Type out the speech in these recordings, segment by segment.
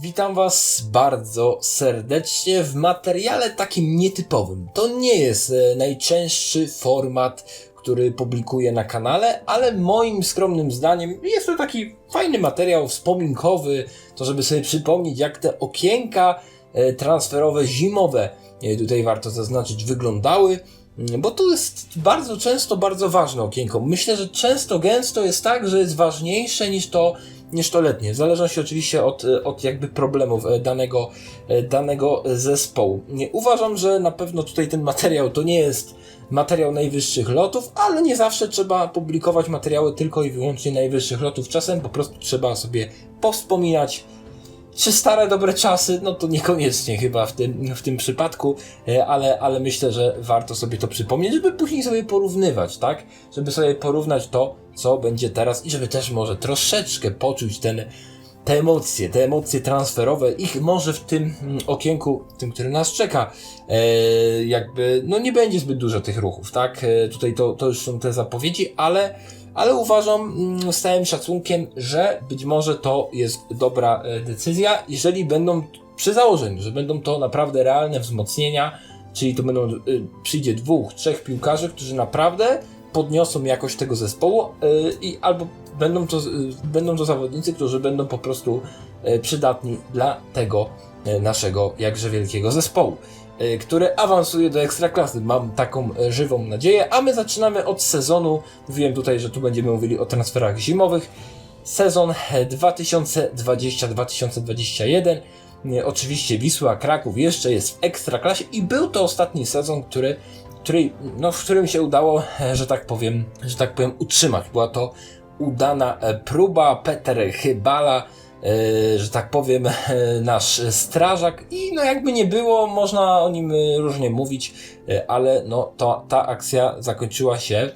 Witam Was bardzo serdecznie w materiale takim nietypowym. To nie jest e, najczęstszy format, który publikuję na kanale, ale moim skromnym zdaniem jest to taki fajny materiał wspominkowy, to żeby sobie przypomnieć, jak te okienka e, transferowe zimowe, e, tutaj warto zaznaczyć, wyglądały. Mm, Bo to jest bardzo często bardzo ważne okienko. Myślę, że często, gęsto jest tak, że jest ważniejsze niż to, niż to letnie. W zależności oczywiście od, e, od jakby problemów e, danego, e, danego zespołu. Nie, uważam, że na pewno tutaj ten materiał to nie jest materiał najwyższych lotów, ale nie zawsze trzeba publikować materiały tylko i wyłącznie najwyższych lotów. Czasem po prostu trzeba sobie powspominać czy stare dobre czasy, no to niekoniecznie chyba w tym, w tym przypadku, e, ale, ale myślę, że warto sobie to przypomnieć, żeby później sobie porównywać, tak? Żeby sobie porównać to, co będzie teraz i żeby też może troszeczkę poczuć ten, te emocje, te emocje transferowe, ich może w tym mm, okienku, tym, który nas czeka, e, jakby, no nie będzie zbyt dużo tych ruchów, tak? E, tutaj to, to już są te zapowiedzi, ale ale uważam mm, z całym szacunkiem, że być może to jest dobra e, decyzja, jeżeli będą przy założeniu, że będą to naprawdę realne wzmocnienia, czyli to będą, y, przyjdzie dwóch, trzech piłkarzy, którzy naprawdę podniosą jakość tego zespołu y, i albo będą to, będą to zawodnicy, którzy będą po prostu przydatni dla tego naszego jakże wielkiego zespołu y, który awansuje do ekstraklasy. Mam taką y, żywą nadzieję, a my zaczynamy od sezonu. Mówiłem tutaj, że tu będziemy mówili o transferach zimowych. Sezon e, 2020-2021. Nie, Oczywiście Wisła Kraków jeszcze jest w ekstraklasie i był to ostatni sezon, który, który, no, w którym się udało, e, że tak powiem, że tak powiem, utrzymać. Była to udana e, próba. Peter Chybala e, że tak powiem, e, nasz strażak i no jakby nie było, można o nim e, różnie mówić, e, ale no to, ta akcja zakończyła się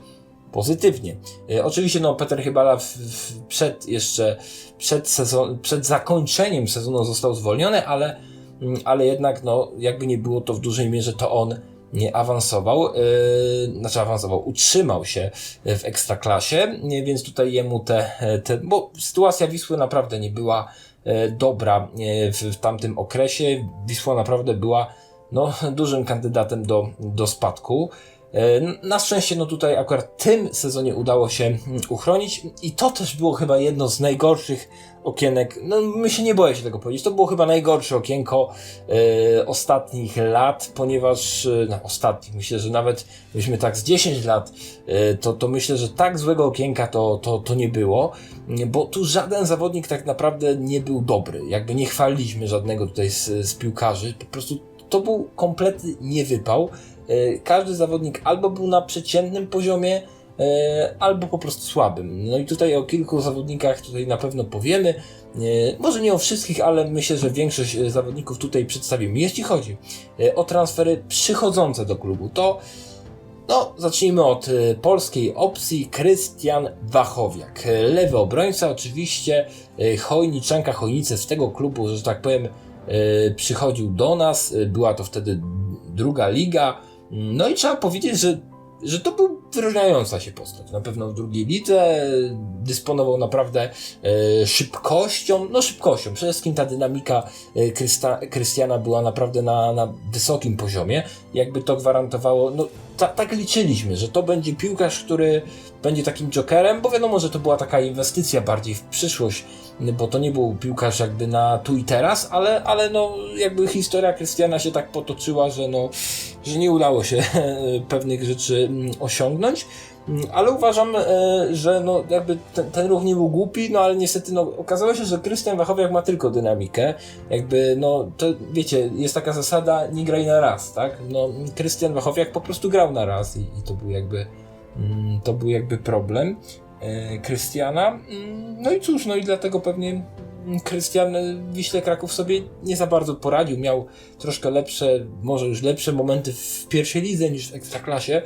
pozytywnie. E, Oczywiście no Peter Chybala w, w, przed jeszcze, przed sezon, przed zakończeniem sezonu został zwolniony, ale, mm, ale jednak no jakby nie było to w dużej mierze to on nie awansował, yy, znaczy awansował, utrzymał się w ekstraklasie, więc tutaj jemu te, te, bo sytuacja Wisły naprawdę nie była e, dobra e, w, w tamtym okresie. Wisła naprawdę była no, dużym kandydatem do, do spadku. E, Na szczęście, no tutaj akurat tym sezonie udało się mm, uchronić i to też było chyba jedno z najgorszych okienek. No, my się nie boję się tego powiedzieć. To było chyba najgorsze okienko e, ostatnich lat, ponieważ, e, no, ostatnich, myślę, że nawet myśmy tak z 10 lat, to, to myślę, że tak złego okienka to, to, to nie było, mm, bo tu żaden zawodnik tak naprawdę nie był dobry. Jakby nie chwaliliśmy żadnego tutaj z, z piłkarzy. Po prostu to był kompletny niewypał. E, Każdy zawodnik albo był na przeciętnym poziomie, e, albo po prostu słabym. No i tutaj o kilku zawodnikach tutaj na pewno powiemy. E, Może nie o wszystkich, ale myślę, że większość zawodników tutaj przedstawimy. Jeśli chodzi o transfery przychodzące do klubu, to no, zacznijmy od polskiej opcji. Krystian Wachowiak. Lewy obrońca, oczywiście Chojniczanka Chojnice z tego klubu, że tak powiem, przychodził do nas. Była to wtedy druga liga. No i trzeba powiedzieć, że, że to był wyróżniająca się postać. Na pewno w drugiej lidze dysponował naprawdę e, szybkością, no szybkością. Przede wszystkim ta dynamika e, Krystiana była naprawdę na, na wysokim poziomie. Jakby to gwarantowało, no ta, tak liczyliśmy, że to będzie piłkarz, który będzie takim jokerem, bo wiadomo, że to była taka inwestycja bardziej w przyszłość, bo to nie był piłkarz jakby na tu i teraz, ale, ale no jakby historia Krystiana się tak potoczyła, że no, że nie udało się pewnych rzeczy mm, osiągnąć. Mm, Ale uważam, e, że no jakby ten, ten ruch nie był głupi, no ale niestety no, okazało się, że Krystian Wachowiak ma tylko dynamikę. Jakby no to wiecie, jest taka zasada nie graj na raz, tak? No Krystian Wachowiak po prostu grał na raz i, i to był jakby mm, to był jakby problem Krystiana. Mm, No i cóż, no i dlatego pewnie Krystian Wiśle Kraków sobie nie za bardzo poradził. Miał troszkę lepsze, może już lepsze momenty w pierwszej lidze niż w ekstraklasie,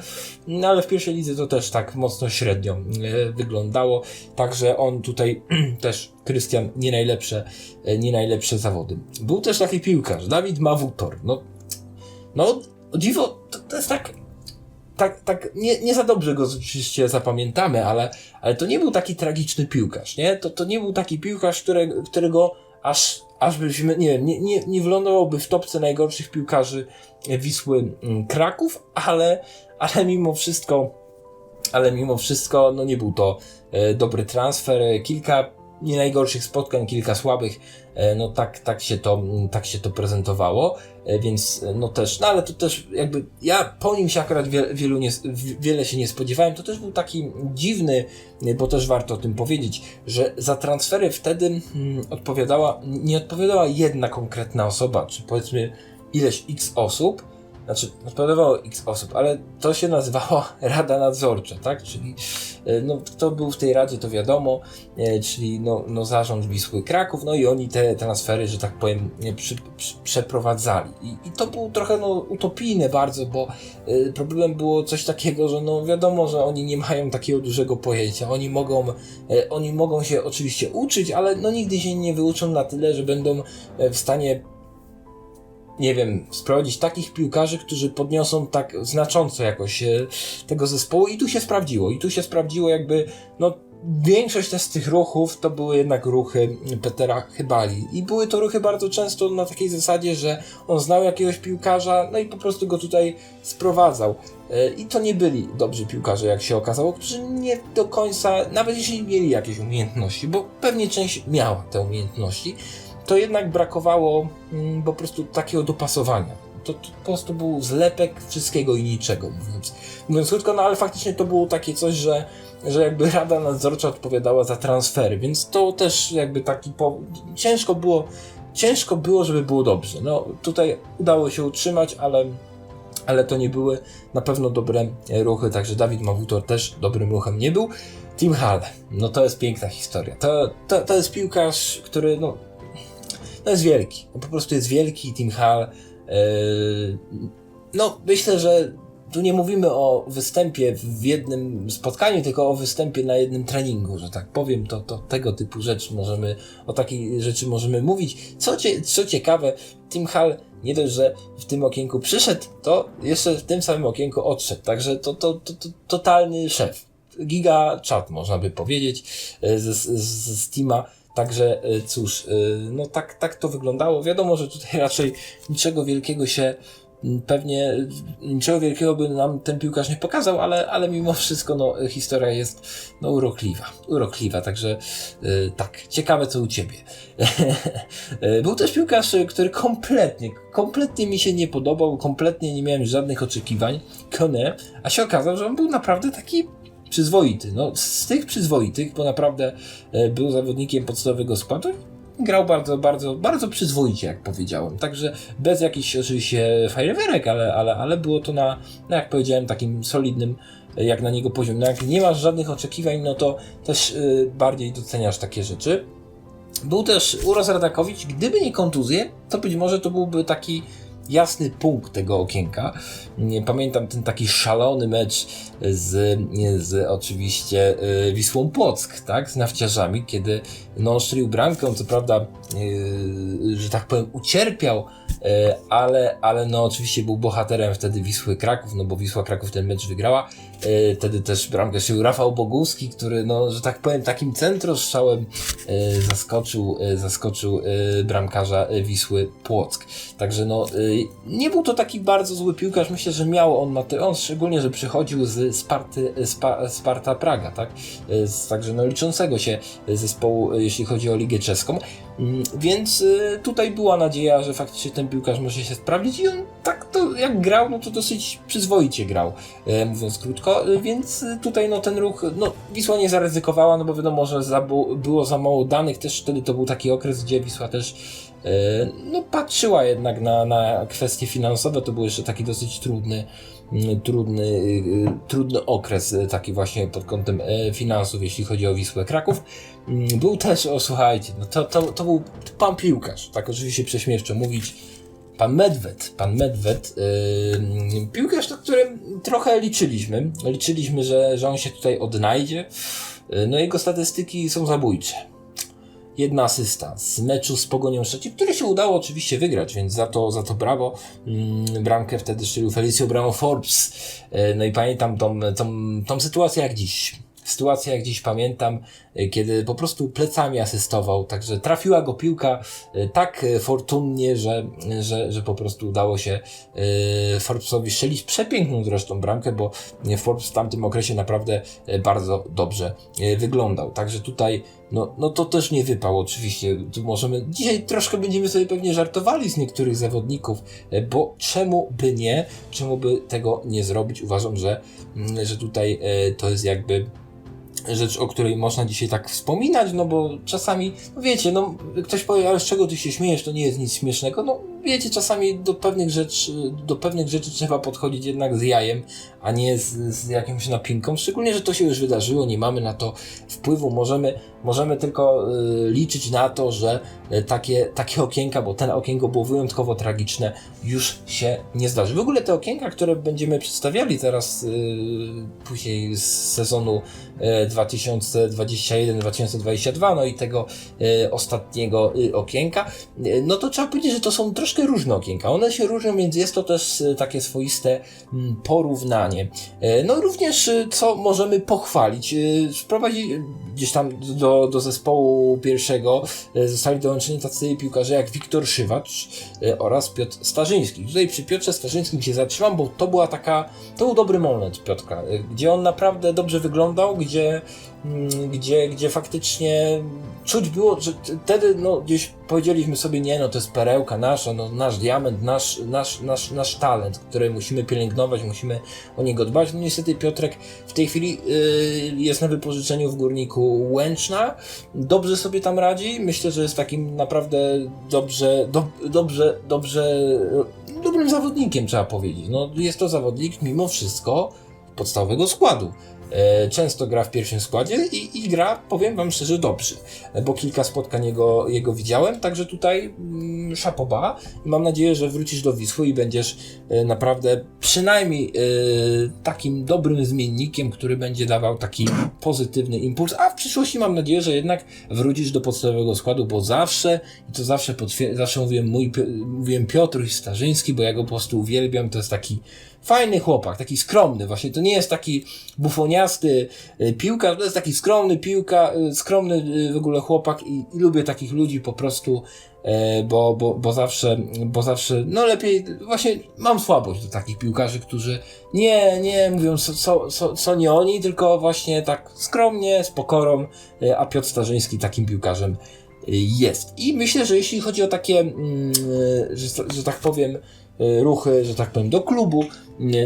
no ale w pierwszej lidze to też tak mocno średnio e, wyglądało. Także on tutaj też, Krystian, nie najlepsze, e, nie najlepsze zawody. Był też taki piłkarz, Dawid Mawutor. No, no o dziwo, to, to jest tak tak, tak nie, nie za dobrze go oczywiście zapamiętamy, ale, ale to nie był taki tragiczny piłkarz, nie? To, to nie był taki piłkarz, które, którego aż, aż byśmy, nie nie, nie, nie w topce najgorszych piłkarzy Wisły mm, Kraków, ale, ale mimo wszystko, ale mimo wszystko, no nie był to e, dobry transfer. Kilka nie najgorszych spotkań, kilka słabych, no tak, tak, się to, tak się to prezentowało, e, więc no też, no ale to też jakby, ja po nim się akurat wiele, wielu nie, wiele się nie spodziewałem, to też był taki dziwny, bo też warto o tym powiedzieć, że za transfery wtedy hmm, odpowiadała, nie odpowiadała jedna konkretna osoba, czy powiedzmy ileś x osób, znaczy odpowiadało x osób, ale to się nazywało Rada Nadzorcza, tak? Czyli e, no, kto był w tej radzie, to wiadomo, e, czyli no, no zarząd Wisły Kraków, no i oni te transfery, że tak powiem, przy, przy, przeprowadzali. I, I, to było trochę no, utopijne bardzo, bo y, problemem było coś takiego, że no wiadomo, że oni nie mają takiego dużego pojęcia. Oni mogą, oni mogą się oczywiście uczyć, ale no nigdy się nie wyuczą na tyle, że będą w stanie nie wiem, sprowadzić takich piłkarzy, którzy podniosą tak znacząco jakoś e, tego zespołu i tu się sprawdziło. I tu się sprawdziło jakby, no większość z tych ruchów to były jednak ruchy Petera Chybali. I były to ruchy bardzo często na takiej zasadzie, że on znał jakiegoś piłkarza, no i po prostu go tutaj sprowadzał. E, I to nie byli dobrzy piłkarze, jak się okazało, którzy nie do końca, nawet jeśli mieli jakieś umiejętności, bo pewnie część miała te umiejętności, to jednak brakowało mm, po prostu takiego dopasowania. To, to, po prostu był zlepek wszystkiego i niczego, mówiąc, mówiąc krótko, no ale faktycznie to było takie coś, że, że jakby Rada Nadzorcza odpowiadała za transfery, więc to też jakby taki po... ciężko było, ciężko było, żeby było dobrze. No tutaj udało się utrzymać, ale ale to nie były na pewno dobre ruchy, także Dawid Mawutor też dobrym ruchem nie był. Tim Hall, no to jest piękna historia. To, to, to jest piłkarz, który no, no jest wielki. Po prostu jest wielki Tim Hall. Yy, no, myślę, że tu nie mówimy o występie w jednym spotkaniu, tylko o występie na jednym treningu, że tak powiem, to, to tego typu rzeczy możemy, o takiej rzeczy możemy mówić. Co, cie, co ciekawe, Tim Hall nie dość, że w tym okienku przyszedł, to jeszcze w tym samym okienku odszedł. Także to, to, to, to totalny szef. Giga chat, można by powiedzieć, z, z, z Steama Także y, cóż, y, no tak, tak to wyglądało. Wiadomo, że tutaj raczej niczego wielkiego się pewnie niczego wielkiego by nam ten piłkarz nie pokazał, ale, ale mimo wszystko no, historia jest no, urokliwa. Urokliwa, także yy, tak, ciekawe co u ciebie. Był też piłkarz, który kompletnie, kompletnie mi się nie podobał, kompletnie nie miałem żadnych oczekiwań. Kone, a się okazało, że on był naprawdę taki przyzwoity. No, z tych przyzwoitych, bo naprawdę e, był zawodnikiem podstawowego składu, grał bardzo, bardzo, bardzo przyzwoicie, jak powiedziałem. Także bez jakichś oczywiście fajerwerek, ale, ale, ale było to na, no jak powiedziałem, takim solidnym, e, jak na niego poziom. No jak nie masz żadnych oczekiwań, no to też y, bardziej doceniasz takie rzeczy. Był też Uros Radakowicz, gdyby nie kontuzje, to być może to byłby taki jasny punkt tego okienka. Pamiętam ten taki szalony mecz z, z oczywiście y, Wisłą Płock, tak, z nawciarzami, kiedy no, strzelił bramkę, co prawda, yy, że tak powiem, ucierpiał, yy, ale, ale no oczywiście był bohaterem wtedy Wisły Kraków, no bo Wisła Kraków ten mecz wygrała. Yy, wtedy też bramkę strzelił Rafał Boguski, który, no, że tak powiem, takim centrostrzałem yy, zaskoczył, yy, zaskoczył bramkarza Wisły Płock. Także no, nie był to taki bardzo zły piłkarz, myślę, że miał on na on szczególnie, że przychodził z Sparty, Spa, Sparta Praga, tak? Także no liczącego się zespołu jeśli chodzi o Ligę Czeską. Mm, więc tutaj była nadzieja, że faktycznie ten piłkarz może się sprawdzić i on tak to jak grał, no to dosyć przyzwoicie grał, e, mówiąc krótko, e, więc tutaj no ten ruch, no Wisła nie zaryzykowała, no bo wiadomo, że za, było za mało danych, też wtedy to był taki okres, gdzie Wisła też e, no patrzyła jednak na, na kwestie finansowe, to był jeszcze taki dosyć trudny trudny, y, trudny okres taki właśnie pod kątem finansów, jeśli chodzi o Wisłę Kraków. Mm, był też, o słuchajcie, no to, to, to był pan piłkarz, tak oczywiście prześmieszczę mówić, pan Medwed, pan Medwed, yy, piłkarz, na którym trochę liczyliśmy, liczyliśmy, że, że on się tutaj odnajdzie, yy, no jego statystyki są zabójcze jedna asysta z meczu z Pogonią Szczecin, który się udało oczywiście wygrać, więc za to, za to brawo. Mm, bramkę wtedy strzelił Felicio Bramo Forbes. E, no i pamiętam tą, tą, tą sytuację jak dziś. sytuacja, jak dziś pamiętam, kiedy po prostu plecami asystował, także trafiła go piłka y, tak y, fortunnie, że, że, że po prostu udało się Forbesowi strzelić przepiękną zresztą bramkę, bo Forbes w tamtym okresie naprawdę bardzo dobrze wyglądał. Także tutaj no, no to też nie wypał oczywiście. Tu możemy, dzisiaj troszkę będziemy sobie pewnie żartowali z niektórych zawodników, bo czemu by nie, czemu by tego nie zrobić? Uważam, że, mm, że tutaj to jest jakby rzecz, o której można dzisiaj tak wspominać, no bo czasami, no wiecie, no ktoś powie, ale z czego ty się śmiejesz, to nie jest nic śmiesznego. No wiecie, czasami do pewnych rzeczy, do pewnych rzeczy trzeba podchodzić jednak z jajem, a nie z, z jakąś napinką. Szczególnie, że to się już wydarzyło, nie mamy na to wpływu. Możemy, możemy tylko y, liczyć na to, że y, takie, takie okienka, bo ten okienko było wyjątkowo tragiczne, już się nie zdarzy. W ogóle te okienka, które będziemy przedstawiali teraz y, później z sezonu 2021-2022, no i tego ostatniego okienka, no to trzeba powiedzieć, że to są troszkę różne okienka. One się różnią, więc jest to też takie swoiste mm, porównanie E, no również, e, co możemy pochwalić, e, gdzieś tam do, do zespołu pierwszego zostali dołączeni tacy piłkarze jak Wiktor Szywacz oraz Piotr Starzyński. Tutaj przy Piotrze Starzyńskim się zatrzymam, bo to była taka, to był dobry moment Piotrka, gdzie on naprawdę dobrze wyglądał, gdzie gdzie, gdzie faktycznie czuć było, że wtedy no, gdzieś powiedzieliśmy sobie, nie no, to jest perełka nasza, no, nasz diament, nasz, nasz, nasz, nasz talent, który musimy pielęgnować, musimy o niego dbać. No niestety Piotrek w tej chwili yy, jest na wypożyczeniu w Górniku Łęczna, dobrze sobie tam radzi, myślę, że jest takim naprawdę dobrze, do, dobrze, dobrze, dobrym zawodnikiem trzeba powiedzieć. No, jest to zawodnik mimo wszystko podstawowego składu. E, często gra w pierwszym składzie i, i gra, powiem wam szczerze, dobrze, bo kilka spotkań jego, jego widziałem, także tutaj mm, szapoba i mam nadzieję, że wrócisz do Wisły i będziesz e, naprawdę przynajmniej e, takim dobrym zmiennikiem, który będzie dawał taki pozytywny impuls, a w przyszłości mam nadzieję, że jednak wrócisz do podstawowego składu, bo zawsze, i to zawsze, zawsze mówiłem, mój, mówiłem Piotr Starzyński, bo ja go po prostu uwielbiam, to jest taki fajny chłopak, taki skromny, właśnie to nie jest taki bufoniasty y, piłka, to jest taki skromny piłka, y, skromny y, w ogóle chłopak i, i lubię takich ludzi po prostu, bo, bo, bo zawsze, bo zawsze, no lepiej, właśnie mam słabość do takich piłkarzy, którzy nie, nie mówią co, co, co, co nie oni, tylko właśnie tak skromnie, z pokorą, a Piotr Starzyński takim piłkarzem jest. I myślę, że jeśli chodzi o takie, mm, że, że tak powiem, ruchy, że tak powiem, do klubu,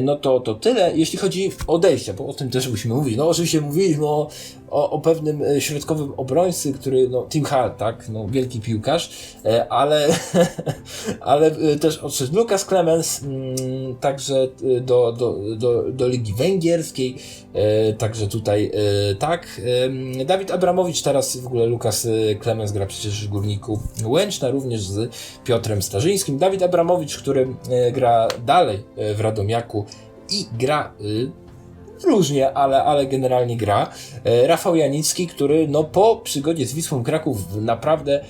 no to, to tyle. Jeśli chodzi o odejścia, bo o tym też musimy mówić. No oczywiście mówiliśmy o, o, o pewnym e, środkowym obrońcy, który, no Tim Hart, tak, no wielki piłkarz, e, ale, ale e, też odszedł Lukas Clemens, mm, także do, do, do, do Ligi Węgierskiej, także tutaj tak. Dawid Abramowicz teraz w ogóle Lukas Clemens gra przecież w Górniku Łęczna, również z Piotrem Starzyńskim. Dawid Abramowicz, który gra dalej w I gra y, różnie, ale, ale generalnie gra. E, Rafał Janicki, który no, po przygodzie z Wisłą Kraków naprawdę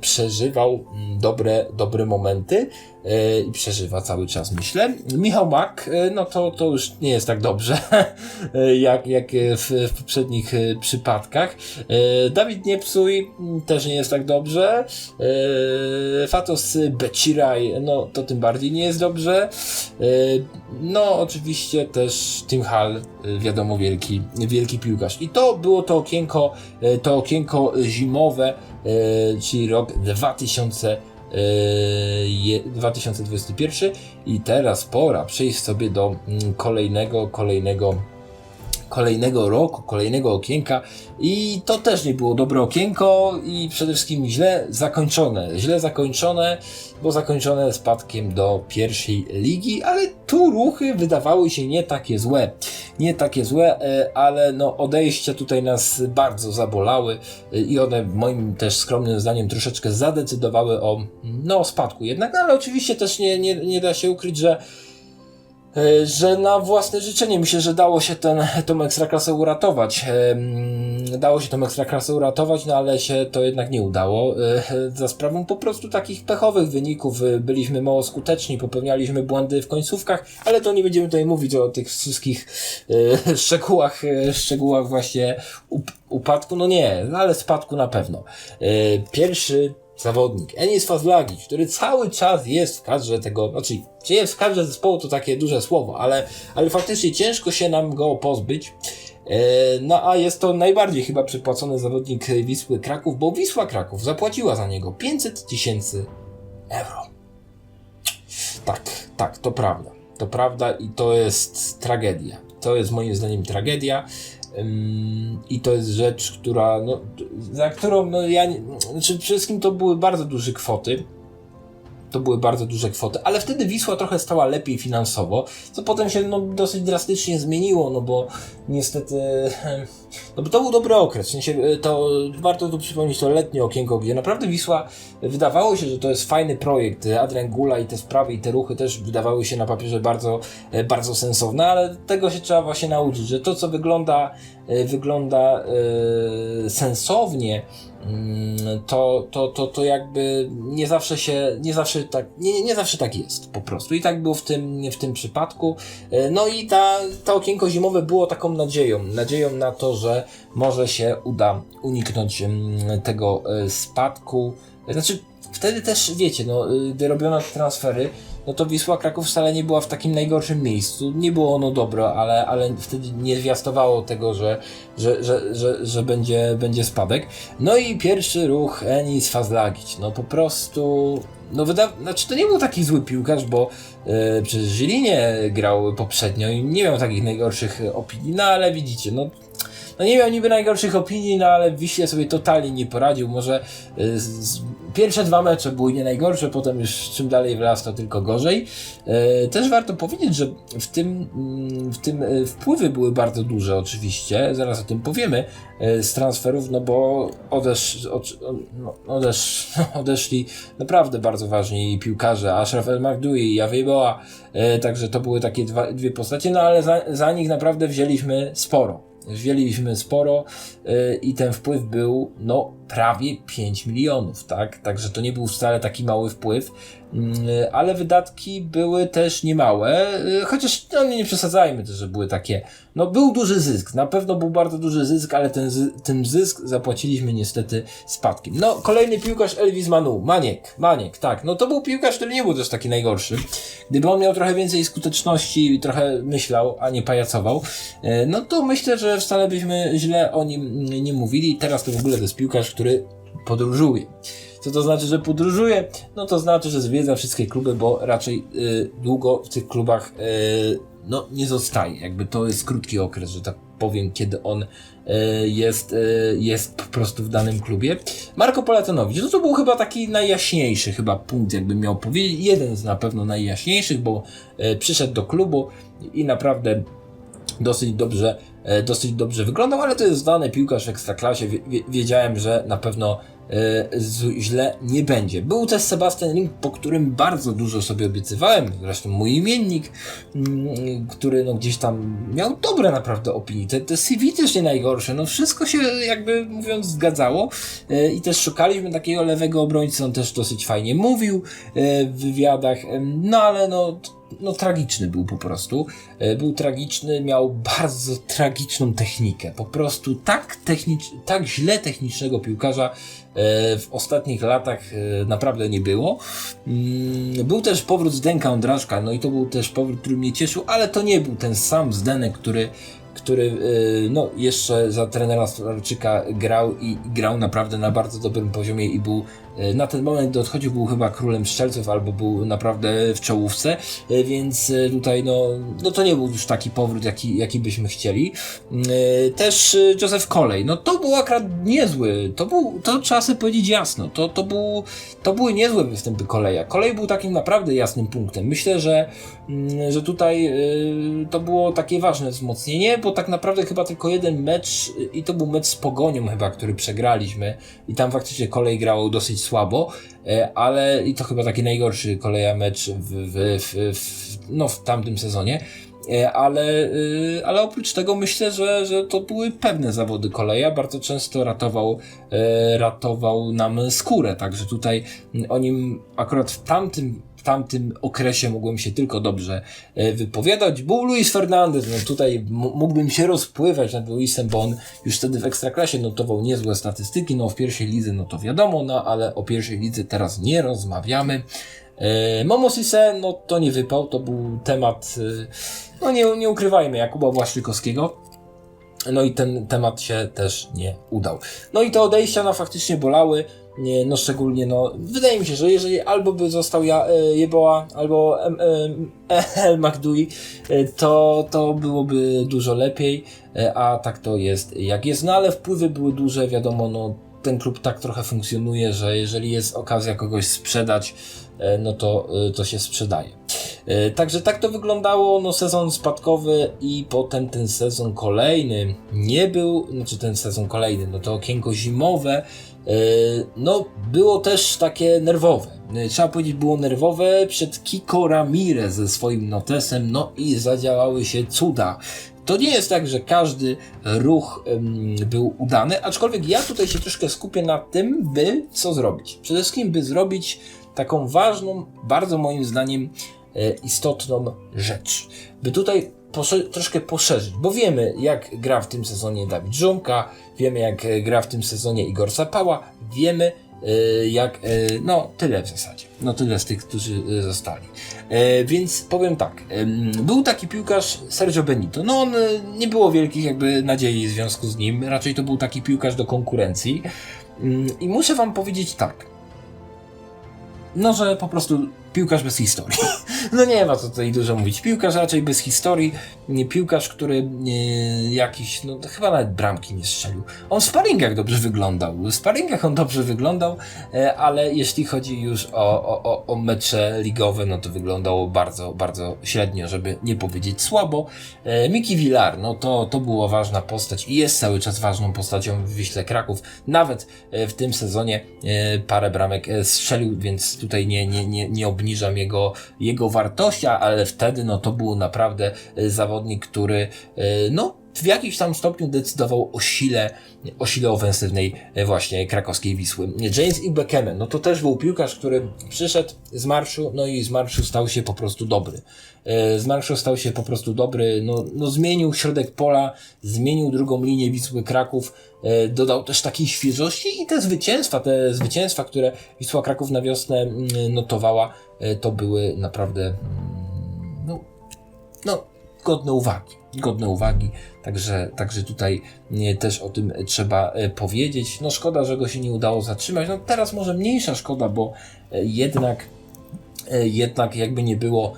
przeżywał mm, dobre, dobre momenty e, i przeżywa cały czas, myślę. Michał Mak, e, no to, to już nie jest tak dobrze, e, jak, jak w, w poprzednich e, przypadkach. Dawid Niepsuj mm, też nie jest tak dobrze. Fatos Beciraj, no to tym bardziej nie jest dobrze. No, oczywiście też Tim Hall, wiadomo, wielki, wielki piłkarz. I to było to okienko, to okienko zimowe, czyli rok 2000. 2021 i teraz pora przejść sobie do mm, kolejnego, kolejnego kolejnego roku, kolejnego okienka i to też nie było dobre okienko i przede wszystkim źle zakończone. Źle zakończone, bo zakończone spadkiem do pierwszej ligi, ale tu ruchy wydawały się nie takie złe. Nie takie złe, e, ale no odejścia tutaj nas bardzo zabolały e, i one moim też skromnym zdaniem troszeczkę zadecydowały o no spadku jednak, no, ale oczywiście też nie, nie, nie da się ukryć, że że na własne życzenie myślę, że dało się ten, tą ekstraklasę uratować. Dało się tą ekstraklasę uratować, no ale się to jednak nie udało. E, za sprawą po prostu takich pechowych wyników e, byliśmy mało skuteczni, popełnialiśmy błędy w końcówkach, ale to nie będziemy tutaj mówić o tych wszystkich szczegółach, szczegółach właśnie upadku. No nie, ale spadku na pewno. Pierwszy zawodnik, Enis Fazlagi, który cały czas jest w kadrze tego, znaczy, czy jest w kadrze zespołu to takie duże słowo, ale, ale faktycznie ciężko się nam go pozbyć. E, no a jest to najbardziej chyba przypłacony zawodnik Wisły Kraków, bo Wisła Kraków zapłaciła za niego 500 tysięcy euro. Tak, tak, to prawda. To prawda i to jest tragedia. To jest moim zdaniem tragedia. I to jest rzecz, która, no, za którą no, ja, znaczy przede wszystkim to były bardzo duże kwoty. To były bardzo duże kwoty, ale wtedy Wisła trochę stała lepiej finansowo, co potem się no, dosyć drastycznie zmieniło, no bo niestety no bo to był dobry okres. W sensie, e, to warto tu przypomnieć to letnie okienko, gdzie naprawdę Wisła wydawało się, że to jest fajny projekt. Adrian Gula i te sprawy i te ruchy też wydawały się na papierze bardzo, e, bardzo sensowne, ale tego się trzeba właśnie nauczyć, że to co wygląda, e, wygląda sensownie, mm, to, to, to, to jakby nie zawsze się, nie zawsze tak, nie, nie zawsze tak jest po prostu. I tak było w tym, w tym przypadku. No i ta, to okienko zimowe było taką nadzieją, nadzieją na to, że może się uda uniknąć mm, tego e, spadku. Znaczy, wtedy też wiecie, no, y, gdy robiono transfery, no to Wisła Kraków wcale nie była w takim najgorszym miejscu. Nie było ono dobre, ale, ale wtedy nie zwiastowało tego, że, że, że, że, że będzie, będzie spadek. No i pierwszy ruch Enis Fazlagić. No po prostu. No wyda... Znaczy to nie był taki zły piłkarz, bo yy, przecież Żilinie grał poprzednio i nie miał takich najgorszych opinii, no ale widzicie, no no nie miał niby najgorszych opinii, no ale Wiśle sobie totalnie nie poradził. Może y, z, pierwsze dwa mecze były nie najgorsze, potem już czym dalej w las to tylko gorzej. Y, też warto powiedzieć, że w tym, mm, w tym y, wpływy były bardzo duże oczywiście, zaraz o tym powiemy, z transferów, no bo odesz, od, no, odesz, odeszli naprawdę bardzo ważni piłkarze, Ashraf El Magdui Jawieboa, także to były takie dwa, dwie postacie, no ale za, za nich naprawdę wzięliśmy sporo. Wzięliśmy sporo yy, i ten wpływ był no prawie 5 milionów, tak? Także to nie był wcale taki mały wpływ, yy, ale wydatki były też niemałe, yy, chociaż no, nie przesadzajmy też, że były takie. No był duży zysk, na pewno był bardzo duży zysk, ale ten, ten zysk zapłaciliśmy niestety spadkiem. No kolejny piłkarz Elvis Manu, Maniek, Maniek, tak. No to był piłkarz, który nie był też taki najgorszy. Gdyby on miał trochę więcej skuteczności i trochę myślał, a nie pajacował, yy, no to myślę, że wcale byśmy źle o nim nie mówili. Teraz to w ogóle to jest piłkarz, który podróżuje. Co to znaczy, że podróżuje? No to znaczy, że zwiedza wszystkie kluby, bo raczej y, długo w tych klubach y, no, nie zostaje. Jakby to jest krótki okres, że tak powiem, kiedy on y, jest, y, jest po prostu w danym klubie. Marko Polatonowicz, no to był chyba taki najjaśniejszy chyba punkt, jakbym miał powiedzieć. Jeden z na pewno najjaśniejszych, bo y, przyszedł do klubu i naprawdę dosyć dobrze dosyć dobrze wyglądał, ale to jest znany piłkarz w ekstraklasie. Wiedziałem, że na pewno e, źle nie będzie. Był też Sebastian Ring, po którym bardzo dużo sobie obiecywałem, zresztą mój imiennik, mm, który no gdzieś tam miał dobre naprawdę opinie. Te, te CV też nie najgorsze, no wszystko się jakby mówiąc zgadzało e, i też szukaliśmy takiego lewego obrońcy, on też dosyć fajnie mówił w wywiadach, no ale no no tragiczny był po prostu. E, był tragiczny, miał bardzo tragiczną technikę. Po prostu tak technicz, tak źle technicznego piłkarza e, w ostatnich latach e, naprawdę nie było. Mm, był też powrót Zdenka Ondraszka, no i to był też powrót, który mnie cieszył, ale to nie był ten sam Zdenek, który który no, jeszcze za trenera Starczyka grał i grał naprawdę na bardzo dobrym poziomie i był na ten moment, gdy odchodził, był chyba królem strzelców albo był naprawdę w czołówce, e, więc e, tutaj no, no to nie był już taki powrót, jaki, jaki byśmy chcieli. Też Joseph Coley, no to był akurat niezły, to był, to trzeba sobie powiedzieć jasno, to, to, był, to były niezłe występy Koleja. Kolej był takim naprawdę jasnym punktem. Myślę, że, mm, że tutaj to było takie ważne wzmocnienie, bo tak naprawdę chyba tylko jeden mecz i to był mecz z Pogonią chyba, który przegraliśmy i tam faktycznie Kolej grał dosyć słabo, ale i to chyba taki najgorszy koleja mecz w, w, w, w no, w tamtym sezonie. Ale, ale oprócz tego myślę, że, że to były pewne zawody koleja. Bardzo często ratował, ratował nam skórę, także tutaj o nim akurat w tamtym w tamtym okresie mogłem się tylko dobrze e, wypowiadać. Był Luis Fernandez, no tutaj mógłbym się rozpływać nad Luisem, bo on już wtedy w Ekstraklasie notował niezłe statystyki, no w pierwszej lidze no to wiadomo, no ale o pierwszej lidze teraz nie rozmawiamy. E, Momo Sise, no to nie wypał, to był temat, e, no nie, nie ukrywajmy, Jakuba Błaszczykowskiego. No i ten temat się też nie udał. No i te odejścia no faktycznie bolały. Nie, no szczególnie, no, wydaje mi się, że jeżeli albo by został ja, e, Jeboa, albo e, e, El Magdui, e, to, to byłoby dużo lepiej, e, a tak to jest jak jest. No ale wpływy były duże, wiadomo, no, ten klub tak trochę funkcjonuje, że jeżeli jest okazja kogoś sprzedać, e, no to, to się sprzedaje. Także tak to wyglądało, no sezon spadkowy i potem ten sezon kolejny nie był, znaczy ten sezon kolejny, no to okienko zimowe no, było też takie nerwowe. E, trzeba powiedzieć, było nerwowe przed Kiko Ramirez ze swoim notesem, no i zadziałały się cuda. To nie jest tak, że każdy ruch był udany, aczkolwiek ja tutaj się troszkę skupię na tym, by co zrobić. Przede wszystkim, by zrobić taką ważną, bardzo moim zdaniem e, istotną rzecz. By tutaj posze troszkę poszerzyć, bo wiemy jak gra w tym sezonie Dawid Żumka, wiemy jak e, gra w tym sezonie Igor Sapała, wiemy e, jak, e, no tyle w zasadzie, no tyle z tych, którzy zostali. Więc powiem tak, był taki piłkarz Sergio Benito, no on nie było wielkich jakby nadziei w związku z nim, raczej to był taki piłkarz do konkurencji. I muszę wam powiedzieć tak, no że po prostu piłkarz bez historii. No nie ma co tutaj dużo mówić. Piłkarz raczej bez historii. Piłkarz, który jakiś, no chyba nawet bramki nie strzelił. On w sparingach dobrze wyglądał. W sparingach on dobrze wyglądał, e, ale jeśli chodzi już o, o, o mecze ligowe, no to wyglądało bardzo, bardzo średnio, żeby nie powiedzieć słabo. E, Miki Villar, no to, to była ważna postać i jest cały czas ważną postacią w Wiśle Kraków. Nawet e, w tym sezonie parę bramek strzelił, więc tutaj nie, nie, nie, nie obniżam jego, jego wartości, ale wtedy no to był naprawdę e, zawodnik, który e, no w jakimś tam stopniu decydował o sile, o sile ofensywnej e, właśnie krakowskiej Wisły. James Ibekeme, no to też był piłkarz, który przyszedł z marszu, no i z marszu stał się po prostu dobry. Z marszu stał się po prostu dobry, no, no zmienił środek pola, zmienił drugą linię Wisły Kraków, dodał też takiej świeżości i te zwycięstwa, te zwycięstwa, które Wisła Kraków na wiosnę mm, notowała, E, to były naprawdę mm, no, no, godne uwagi. Godne uwagi, także, także tutaj nie, też o tym trzeba e, powiedzieć. No szkoda, że go się nie udało zatrzymać. No teraz może mniejsza szkoda, bo e, jednak, jednak jakby nie było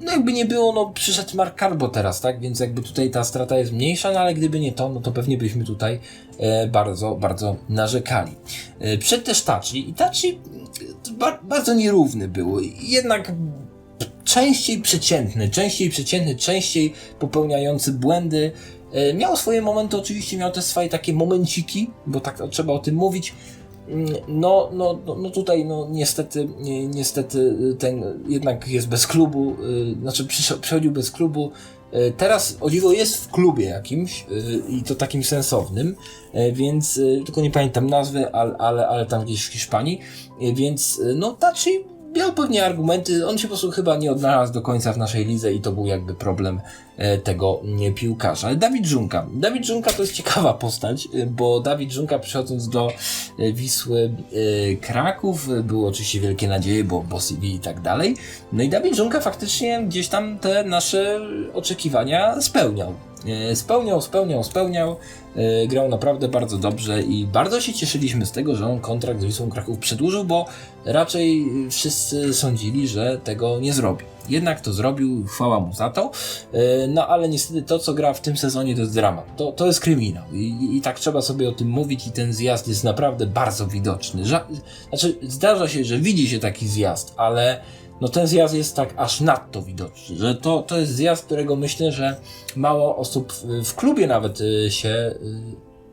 no jakby nie było, no przyszedł Mark Carbo teraz, tak? Więc jakby tutaj ta strata jest mniejsza, no ale gdyby nie to, no to pewnie byśmy tutaj e, bardzo, bardzo narzekali. E, przed też Tachi i Tachi ba bardzo nierówny był. Jednak częściej przeciętny, częściej przeciętny, częściej popełniający błędy. E, miał swoje momenty, oczywiście miał też swoje takie momenciki, bo tak trzeba o tym mówić, no, no, no, no tutaj no niestety, niestety ten jednak jest bez klubu, y, znaczy przychodził bez klubu. Y, teraz o dziwo jest w klubie jakimś y, i to takim sensownym, więc tylko nie pamiętam nazwy, ale, ale, ale tam gdzieś w Hiszpanii, więc no Tachi miał pewnie argumenty, on się po prostu chyba nie odnalazł do końca w naszej lidze i to był jakby problem e, tego piłkarza. Dawid Żunka. Dawid Żunka to jest ciekawa postać, e, bo Dawid Żunka przychodząc do e, Wisły Kraków, były oczywiście wielkie nadzieje, bo, bo CV i tak dalej. No i Dawid Żunka faktycznie gdzieś tam te nasze oczekiwania spełniał. Spełniał, spełniał, spełniał. E, grał naprawdę bardzo dobrze i bardzo się cieszyliśmy z tego, że on kontrakt z Wisłą Kraków przedłużył, bo raczej wszyscy sądzili, że tego nie zrobi. Jednak to zrobił, chwała mu za to. E, no ale niestety to, co gra w tym sezonie, to jest dramat. To, to jest kryminał. I, I, tak trzeba sobie o tym mówić i ten zjazd jest naprawdę bardzo widoczny. Znaczy, zdarza się, że widzi się taki zjazd, ale no ten zjazd jest tak aż nadto widoczny, że to, to jest zjazd, którego myślę, że mało osób w, klubie nawet y, się,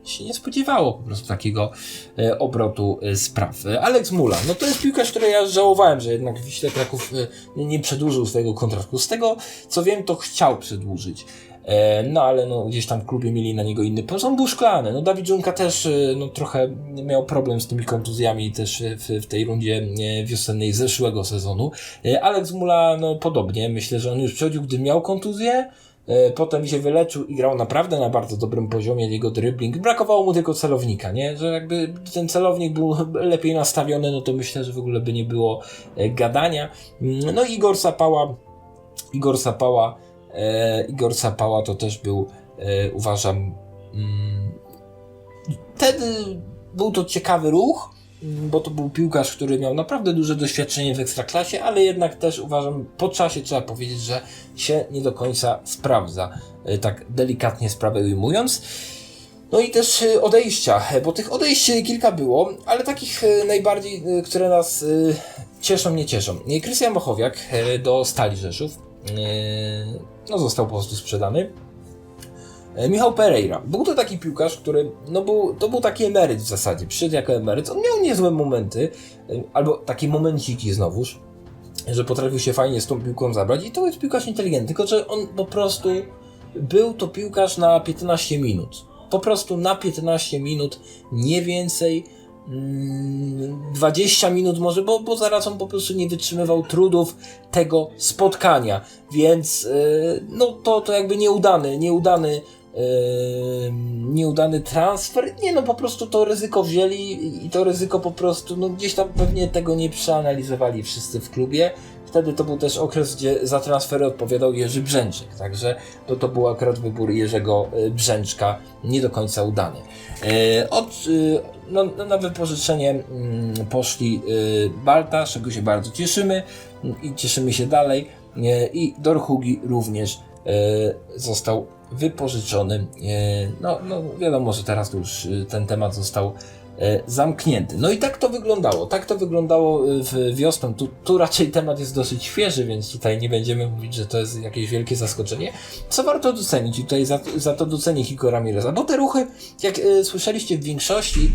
y, się nie spodziewało po prostu takiego e, obrotu spraw. Alex Mula, no to jest piłkarz, który ja żałowałem, że jednak Wiśle Kraków nie przedłużył swojego kontraktu. Z tego co wiem, to chciał przedłużyć. E, No ale no, gdzieś tam w klubie mieli na niego inny pomysł. On był szklany. No Dawid Żunka też e, no, trochę miał problem z tymi kontuzjami też e, w, w tej rundzie wiosennej zeszłego sezonu. Alex Mula no podobnie. Myślę, że on już przechodził, gdy miał kontuzję. Potem się wyleczył i grał naprawdę na bardzo dobrym poziomie jego dribbling. Brakowało mu tylko celownika, nie? Że jakby ten celownik był lepiej nastawiony, no to myślę, że w ogóle by nie było gadania. Mm, No i Igor Sapała, Igor Sapała, Igor Sapała to też był, e, uważam, mm, wtedy był to ciekawy ruch, mm, bo to był piłkarz, który miał naprawdę duże doświadczenie w ekstraklasie, ale jednak też uważam, po czasie trzeba powiedzieć, że się nie do końca sprawdza, e, tak delikatnie sprawę ujmując. No i też e, odejścia, e, bo tych odejść e, kilka było, ale takich e, najbardziej, e, które nas e, cieszą, nie cieszą. E, Krystian Bochowiak e, do Stali Rzeszów, e, no został po prostu sprzedany. E, Michał Pereira. Był to taki piłkarz, który, no był, to był taki emeryt w zasadzie. Przyszedł jako emeryt. On miał niezłe momenty, e, albo takie momenciki znowuż, że potrafił się fajnie z tą piłką zabrać. I to jest piłkarz inteligentny, tylko że on po prostu był to piłkarz na 15 minut. Po prostu na 15 minut, nie więcej. Mm, 20 minut może, bo, bo zaraz on po prostu nie wytrzymywał trudów tego spotkania. Więc yy, no to, to jakby nieudany, nieudany yy, nieudany transfer. Nie no, po prostu to ryzyko wzięli i to ryzyko po prostu, no gdzieś tam pewnie tego nie przeanalizowali wszyscy w klubie. Wtedy to był też okres, gdzie za transfery odpowiadał Jerzy Brzęczyk, także to, to był akurat wybór Jerzego y, Brzęczka nie do końca udany. E, Od, y, no, no, na wypożyczenie mm, poszli Balta, z czego się bardzo cieszymy mm, i cieszymy się dalej. E, I Dorhugi również e, został wypożyczony. E, No, no wiadomo, że teraz już ten temat został e, zamknięty. No i tak to wyglądało. Tak to wyglądało y, w wiosnę. Tu, tu raczej temat jest dosyć świeży, więc tutaj nie będziemy mówić, że to jest jakieś wielkie zaskoczenie. Co warto docenić i tutaj za, za to docenię Hiko Ramireza, bo te ruchy, jak y, słyszeliście w większości,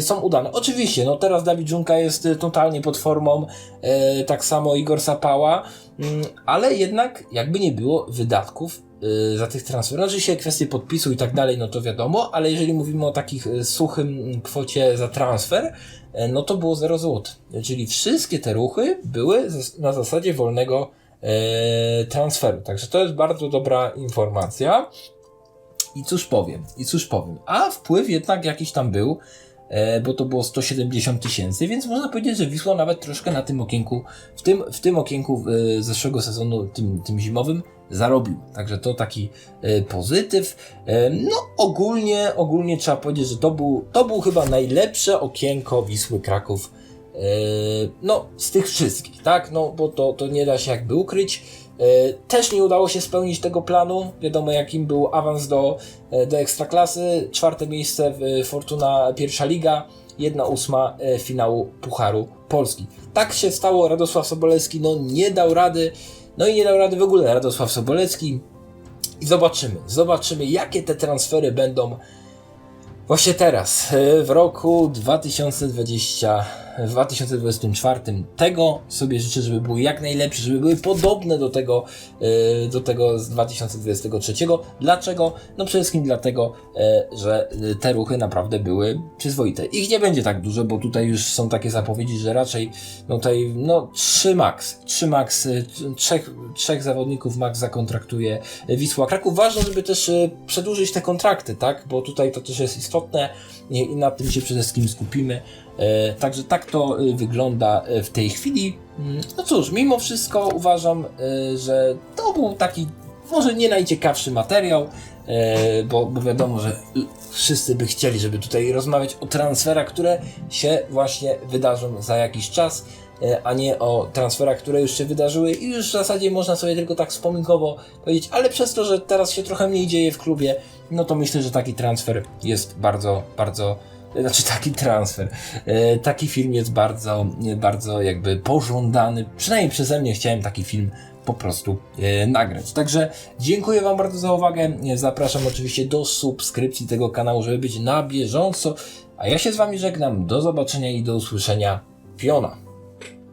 są udane. Oczywiście, no teraz Dawid Żunka jest totalnie pod formą, e, tak samo Igor Sapała, mm, ale jednak jakby nie było wydatków za tych transferów. Oczywiście kwestie podpisu i tak dalej, no to wiadomo, ale jeżeli mówimy o takich y, suchym kwocie za transfer, e, no to było 0 zł. Czyli wszystkie te ruchy były na zasadzie wolnego transferu. Także to jest bardzo dobra informacja. I cóż powiem, i cóż powiem. A wpływ jednak jakiś tam był, bo to było 170 tysięcy, więc można powiedzieć, że Wisła nawet troszkę na tym okienku, w tym, w tym okienku zeszłego sezonu, tym, tym zimowym, zarobił. Także to taki e, pozytyw. E, no ogólnie, ogólnie trzeba powiedzieć, że to był, to był chyba najlepsze okienko Wisły Kraków e, no, z tych wszystkich, tak? No, bo to, to nie da się jakby ukryć. Też nie udało się spełnić tego planu. Wiadomo, jakim był awans do, do ekstraklasy. Czwarte miejsce w Fortuna Pierwsza Liga, jedna ósma e, finału Pucharu Polski. Tak się stało. Radosław Sobolewski no, nie dał rady. No i nie dał rady w ogóle Radosław Sobolewski. I zobaczymy, zobaczymy, jakie te transfery będą Właśnie teraz, e, w roku 2020, w 2024, tego sobie życzę, żeby były jak najlepsze, żeby były podobne do tego, e, do tego z 2023. Dlaczego? No przede wszystkim dlatego, e, że e, te ruchy naprawdę były przyzwoite. Ich nie będzie tak dużo, bo tutaj już są takie zapowiedzi, że raczej no tutaj, no 3 max, 3 max, e, trzech, trzech zawodników max zakontraktuje Wisła Kraków. Ważne, żeby też e, przedłużyć te kontrakty, tak? Bo tutaj to też jest istotne i nad tym się przede wszystkim skupimy. E, Także tak to e, wygląda e, w tej chwili. Mm, No cóż, mimo wszystko uważam, e, że to był taki może nie najciekawszy materiał, bo, wiadomo, że y, wszyscy by chcieli, żeby tutaj rozmawiać o transferach, które się właśnie wydarzą za jakiś czas, a nie o transferach, które już się wydarzyły i już w zasadzie można sobie tylko tak wspominkowo powiedzieć, ale przez to, że teraz się trochę mniej dzieje w klubie, no to myślę, że taki transfer jest bardzo, bardzo znaczy taki transfer, e, taki film jest bardzo, bardzo jakby pożądany. Przynajmniej przeze mnie chciałem taki film po prostu e, nagrać. Także dziękuję Wam bardzo za uwagę. Zapraszam oczywiście do subskrypcji tego kanału, żeby być na bieżąco. A ja się z Wami żegnam. Do zobaczenia i do usłyszenia. Piona.